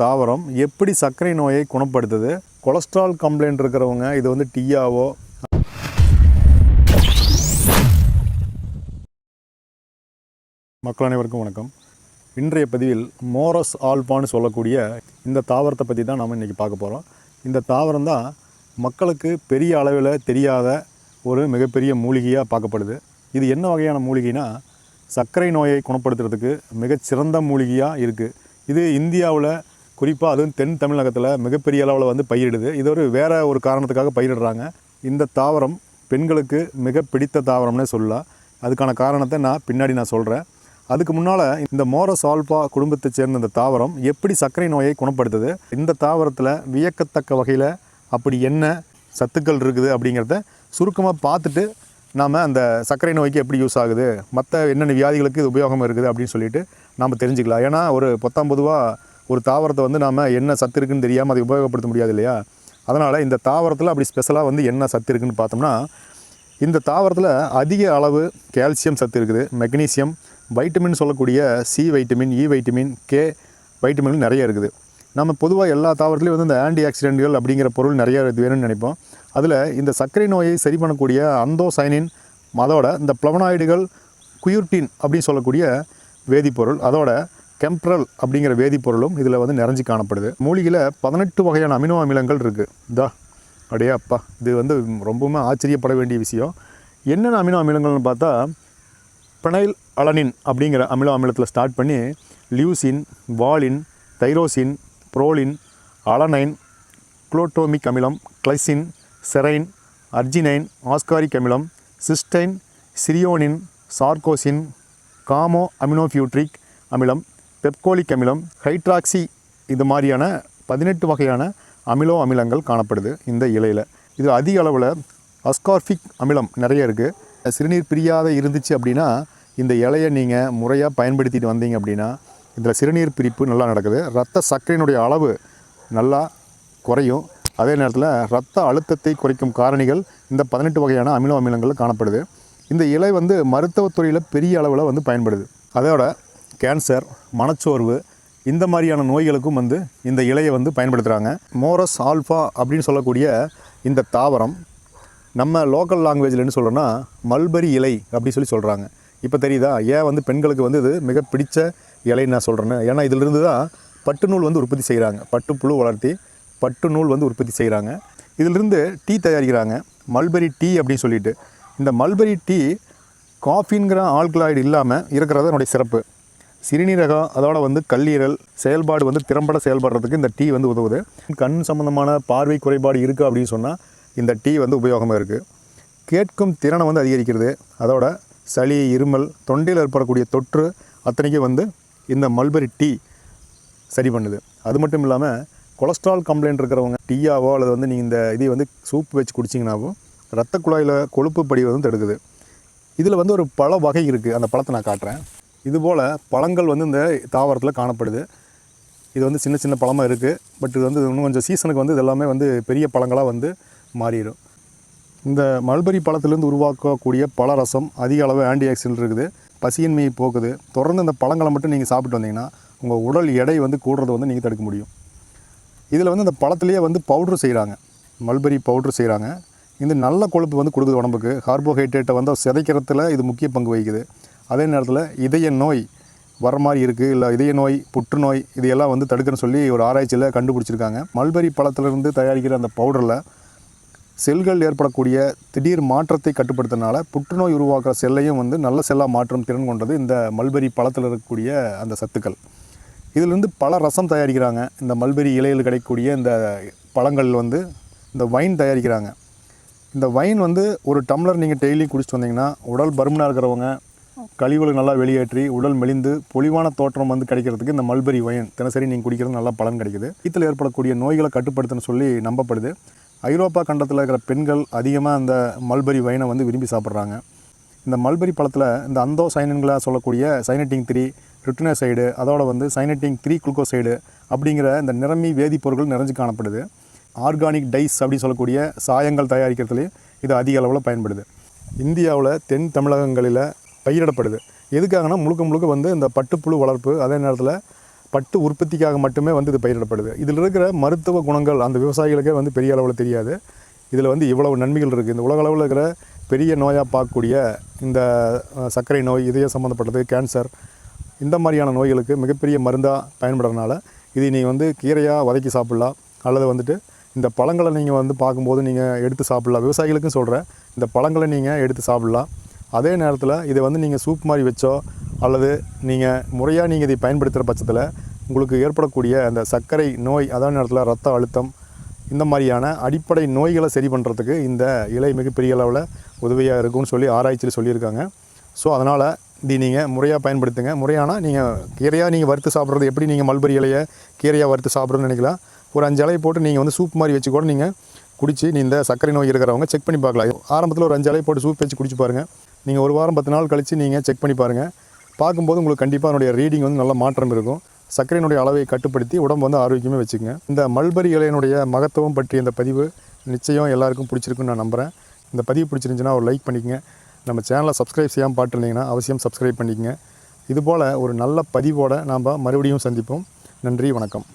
தாவரம் எப்படி சர்க்கரை நோயை குணப்படுத்துது? கொலஸ்ட்ரால் கம்ப்ளைண்ட் இருக்கிறவங்க இது வந்து டீயாவோ? மக்கள் அனைவருக்கும் வணக்கம். இன்றைய பதிவில் மோரஸ் ஆல்பான்னு சொல்லக்கூடிய இந்த தாவரத்தை பற்றி தான் நம்ம இன்றைக்கி பார்க்க போகிறோம் இந்த தாவரம் தான் மக்களுக்கு பெரிய அளவில் தெரியாத ஒரு மிகப்பெரிய மூலிகையாக பார்க்கப்படுது. இது என்ன வகையான மூலிகைனா சர்க்கரை நோயை குணப்படுத்துறதுக்கு மிகச்சிறந்த மூலிகையாக இருக்குது இது இந்தியாவில் குறிப்பாக அதுவும் தென் தமிழகத்தில் மிகப்பெரிய அளவில் வந்து பயிரிடுது. இது ஒரு வேறு ஒரு காரணத்துக்காக பயிரிடுறாங்க. இந்த தாவரம் பெண்களுக்கு மிக பிடித்த தாவரம்னே சொல்லலாம் அதுக்கான காரணத்தை நான் பின்னாடி நான் சொல்கிறேன் அதுக்கு முன்னால் இந்த மோரஸ் ஆல்பா குடும்பத்தை சேர்ந்த இந்த தாவரம் எப்படி சர்க்கரை நோயை குணப்படுத்துது? இந்த தாவரத்தில் வியக்கத்தக்க வகையில் அப்படி என்ன சத்துக்கள் இருக்குது அப்படிங்கிறத சுருக்கமாக பார்த்துட்டு நாம் அந்த சர்க்கரை நோய்க்கு எப்படி யூஸ் ஆகுது? மற்ற என்னென்ன வியாதிகளுக்கு இது உபயோகம் இருக்குது அப்படின்னு சொல்லிட்டு நாம் தெரிஞ்சுக்கலாம். ஏன்னா ஒரு பத்தாம் பொதுவாக ஒரு தாவரத்தை வந்து நாம் என்ன சத்து இருக்குன்னு தெரியாமல் அதை உபயோகப்படுத்த முடியாது இல்லையா? அதனால் இந்த தாவரத்தில் அப்படி ஸ்பெஷலாக வந்து என்ன சத்து இருக்குன்னு பார்த்தோம்னா இந்த தாவரத்தில் அதிக அளவு கால்சியம் சத்து இருக்குது மெக்னீசியம் வைட்டமின் சொல்லக்கூடிய C vitamin E vitamin K vitamin நிறைய இருக்குது. நம்ம பொதுவாக எல்லா தாவரத்துலேயும் வந்து இந்த ஆன்டி ஆக்சிடென்ட்கள் அப்படிங்கிற பொருள் நிறைய வேணும்னு நினைப்போம். அதில் இந்த சர்க்கரை நோயை சரி பண்ணக்கூடிய அந்தோசைனின் அதோட இந்த பிளவனாய்டுகள் குயூர்டின் அப்படின்னு சொல்லக்கூடிய வேதிப்பொருள் அதோட கெம்ப்ரல் அப்படிங்கிற வேதிப்பொருளும் இதில் வந்து நிறைஞ்சு காணப்படுது. மூலிகையில் பதினெட்டு வகையான அமினோ அமிலங்கள் இருக்குது தா அப்படியே அப்பா இது வந்து ரொம்பவுமே ஆச்சரியப்பட வேண்டிய விஷயம். என்னென்ன அமினோ அமிலங்கள்னு பார்த்தா பினைல் அலனின் அப்படிங்கிற அமினோ அமிலத்தில் ஸ்டார்ட் பண்ணி leucine valine tyrosine proline alanine glutamic அமிலம் கிளைசின் செரைன் அர்ஜினைன் ஆஸ்காரிக் அமிலம் சிஸ்டைன் சிரியோனின் சார்கோசின் காமோ அமினோஃபியூட்ரிக் அமிலம் பெப்கோலிக் அமிலம் ஹைட்ராக்சி இது மாதிரியான பதினெட்டு வகையான அமிலோ அமிலங்கள் காணப்படுது இந்த இலையில். இது அதிக அளவில் அஸ்கார்ஃபிக் அமிலம் நிறைய இருக்குது சிறுநீர் பிரியாத இருந்துச்சு அப்படின்னா இந்த இலையை நீங்கள் முறையாக பயன்படுத்திட்டு வந்தீங்க அப்படின்னா இதில் சிறுநீர் பிரிப்பு நல்லா நடக்குது. ரத்த சர்க்கரையினுடைய அளவு நல்லா குறையும். அதே நேரத்தில் ரத்த அழுத்தத்தை குறைக்கும் காரணிகள் இந்த பதினெட்டு வகையான அமிலோ அமிலங்கள் காணப்படுது. இந்த இலை வந்து மருத்துவத்துறையில் பெரிய அளவில் வந்து பயன்படுது. அதோட கேன்சர் மனச்சோர்வு இந்த மாதிரியான நோய்களுக்கும் வந்து இந்த இலையை வந்து பயன்படுத்துகிறாங்க மோரஸ் ஆல்ஃபா அப்படின்னு சொல்லக்கூடிய இந்த தாவரம் நம்ம லோக்கல் லாங்குவேஜில் என்ன சொல்கிறோன்னா மல்பரி இலை அப்படின்னு சொல்லி சொல்கிறாங்க இப்போ தெரியுதா? ஏன் வந்து பெண்களுக்கு வந்து இது மிக பிடிச்ச இலைன்னு நான் சொல்கிறேன்னு ஏன்னா இதிலிருந்து தான் பட்டு நூல் வந்து உற்பத்தி செய்கிறாங்க பட்டு புழு வளர்த்தி பட்டு நூல் வந்து உற்பத்தி செய்கிறாங்க இதிலிருந்து டீ தயாரிக்கிறாங்க. மல்பெரி டீ அப்படின்னு சொல்லிட்டு. இந்த மல்பெரி டீ காஃபிங்கிற ஆல்கலாய்டு இல்லாமல் இருக்கிறது என்னுடைய சிறப்பு. சிறுநீரகம் அதோட வந்து கல்லீரல் செயல்பாடு வந்து திறம்பட செயல்படுறதுக்கு இந்த டீ வந்து உதவுது. கண் சம்மந்தமான பார்வை குறைபாடு இருக்குது அப்படின்னு சொன்னால் இந்த டீ வந்து உபயோகமாக இருக்குது கேட்கும் திறனை வந்து அதிகரிக்கிறது. அதோட சளி இருமல் தொண்டையில் ஏற்படக்கூடிய தொற்று அத்தனைக்கும் வந்து இந்த மல்பெரி டீ சரி பண்ணுது. அது மட்டும் இல்லாமல் கொலஸ்ட்ரால் கம்ப்ளைண்ட் இருக்கிறவங்க டீயாவோ அல்லது வந்து நீங்கள் இந்த இதை வந்து சூப் வச்சு குடிச்சிங்கனாவோ ரத்த குழாயில் கொழுப்பு படி வந்து தடுக்குது. இதில் வந்து ஒரு பழ வகை இருக்குது அந்த பழத்தை நான் காட்டுறேன். இதுபோல் பழங்கள் வந்து இந்த தாவரத்தில் காணப்படுது. இது வந்து சின்ன சின்ன பழமாக இருக்குது பட் இது வந்து இன்னும் கொஞ்சம் சீசனுக்கு வந்து இது எல்லாமே வந்து பெரிய பழங்களாக வந்து மாறிடும். இந்த மல்பரி பழத்திலிருந்து உருவாக்கக்கூடிய பழரசம் அதிக அளவு ஆன்டி ஆக்சிடென்ட் இருக்குது. பசியின்மையை போக்குது. தொடர்ந்து இந்த பழங்களை மட்டும் நீங்கள் சாப்பிட்டு வந்தீங்கன்னா உங்கள் உடல் எடை வந்து கூடுறதை வந்து நீங்கள் தடுக்க முடியும். இதில் வந்து இந்த பழத்துலேயே வந்து பவுட்ரு செய்கிறாங்க மல்பரி பவுட்ரு செய்கிறாங்க இந்த நல்ல கொழுப்பு வந்து கொடுக்குது உடம்புக்கு. கார்போஹைட்ரேட்டை வந்து சிதைக்கிறதுல இது முக்கிய பங்கு வகிக்குது. அதே நேரத்தில் இதய நோய் வர மாதிரி இருக்குது இல்லை இதய நோய் புற்றுநோய் இதையெல்லாம் வந்து தடுக்கணும்னு சொல்லி ஒரு ஆராய்ச்சியில் கண்டுபிடிச்சிருக்காங்க. மல்பெரி பழத்திலிருந்து தயாரிக்கிற அந்த பவுடரில் செல்கள் ஏற்படக்கூடிய திடீர் மாற்றத்தை கட்டுப்படுத்தினால புற்றுநோய் உருவாக்குற செல்லையும் வந்து நல்ல செல்லாக மாற்றும் திறன் கொண்டது இந்த மல்பெரி பழத்தில் இருக்கக்கூடிய அந்த சத்துக்கள். இதிலிருந்து பல ரசம் தயாரிக்கிறாங்க. இந்த மல்பெரி இலையில் கிடைக்கக்கூடிய இந்த பழங்கள் வந்து இந்த வைன் தயாரிக்கிறாங்க. இந்த வைன் வந்து ஒரு டம்ளர் நீங்கள் டெய்லி குடிச்சிட்டு வந்தீங்கன்னா உடல் பருமனாக இருக்கிறவங்க கழிவுகளை நல்லா வெளியேற்றி உடல் மெலிந்து பொலிவான தோற்றம் வந்து கிடைக்கிறதுக்கு இந்த மல்பெரி வயன் தினசரி நீங்கள் குடிக்கிறது நல்லா பலன் கிடைக்குது. இதில் ஏற்படக்கூடிய நோய்களை கட்டுப்படுத்தணும்னு சொல்லி நம்பப்படுது. ஐரோப்பா கண்டத்தில் இருக்கிற பெண்கள் அதிகமாக அந்த மல்பெரி வயனை வந்து விரும்பி சாப்பிட்றாங்க. இந்த மல்பெரி பழத்தில் இந்த அந்தோ சைனன்களாக சொல்லக்கூடிய சைனட்டிங் த்ரீ ரிட்டுனோசைடு அதோட வந்து சைனட்டிங் த்ரீ குளுக்கோசைடு அப்படிங்கிற இந்த நிறமி வேதிப்பொருட்கள் நிறைஞ்சு காணப்படுது. ஆர்கானிக் டைஸ் அப்படின்னு சொல்லக்கூடிய சாயங்கள் தயாரிக்கிறதுலேயும் இது அதிக அளவில் பயன்படுது. இந்தியாவில் தென் தமிழகங்களில் பயிரிடப்படுது. எதுக்காகனா முழுக்க முழுக்க வந்து இந்த பட்டுப்புழு வளர்ப்பு அதே நேரத்தில் பட்டு உற்பத்திக்காக மட்டுமே வந்து இது பயிரிடப்படுது. இதில் இருக்கிற மருத்துவ குணங்கள் அந்த விவசாயிகளுக்கே வந்து பெரிய அளவில் தெரியாது. இதில் வந்து இவ்வளவு நன்மைகள் இருக்குது இந்த உலக அளவில் இருக்கிற பெரிய நோயாக பார்க்கக்கூடிய இந்த சர்க்கரை நோய் இதய சம்மந்தப்பட்டது கேன்சர் இந்த மாதிரியான நோய்களுக்கு மிகப்பெரிய மருந்தாக பயன்படுறதுனால இதை நீங்கள் வந்து கீரையாக வதக்கி சாப்பிட்லாம். அல்லது வந்துட்டு இந்த பழங்களை நீங்கள் வந்து பார்க்கும்போது நீங்கள் எடுத்து சாப்பிட்லாம். விவசாயிகளுக்கும் சொல்கிறேன் இந்த பழங்களை நீங்கள் எடுத்து சாப்பிட்லாம். அதே நேரத்தில் இதை வந்து நீங்கள் சூப் மாதிரி வச்சோ அல்லது நீங்கள் முறையாக நீங்கள் இதை பயன்படுத்துகிற பட்சத்தில் உங்களுக்கு ஏற்படக்கூடிய அந்த சர்க்கரை நோய் அதே நேரத்தில் ரத்த அழுத்தம் இந்த மாதிரியான அடிப்படை நோய்களை சரி பண்ணுறதுக்கு இந்த இலை மிகப்பெரிய அளவில் உதவியாக இருக்கும்னு சொல்லி ஆராய்ச்சியில் சொல்லியிருக்காங்க. ஸோ அதனால் இதை நீங்கள் முறையாக பயன்படுத்துங்க. முறையானா நீங்கள் கீரையாக நீங்கள் வறுத்து சாப்பிட்றது எப்படி நீங்கள் மல்பரி இலையை கீரையாக வறுத்து சாப்பிட்றதுன்னு நினைக்கலாம். ஒரு அஞ்சு இலையை போட்டு நீங்கள் வந்து சூப் மாதிரி வச்சு கூட நீங்கள் குடித்து நீ இந்த சர்க்கரை நோய் இருக்கிறவங்க செக் பண்ணி பார்க்கலாம். ஆரம்பத்தில் ஒரு அஞ்சு இலையை போட்டு சூப் வச்சு குடிச்சு பாருங்கள் நீங்கள் ஒரு வாரம் பத்து நாள் கழித்து நீங்கள் செக் பண்ணி பாருங்கள் பார்க்கும்போது உங்களுக்கு கண்டிப்பாக அதனுடைய ரீடிங் வந்து நல்ல மாற்றம் இருக்கும். சர்க்கரையினுடைய அளவை கட்டுப்படுத்தி உடம்பு வந்து ஆரோக்கியமாக வச்சுக்கோங்க. இந்த மல்பரி இலையினுடைய மகத்துவம் பற்றிய இந்த பதிவு நிச்சயம் எல்லாருக்கும் பிடிச்சிருக்குன்னு நான் நம்புகிறேன் இந்த பதிவு பிடிச்சிருந்துச்சின்னா ஒரு லைக் பண்ணிக்கங்க. நம்ம சேனலை சப்ஸ்கிரைப் செய்யாமல் பார்த்துருந்தீங்கன்னா அவசியம் சப்ஸ்கிரைப் பண்ணிக்கங்க. இதுபோல் ஒரு நல்ல பதிவோடு நாம் மறுபடியும் சந்திப்போம். நன்றி வணக்கம்.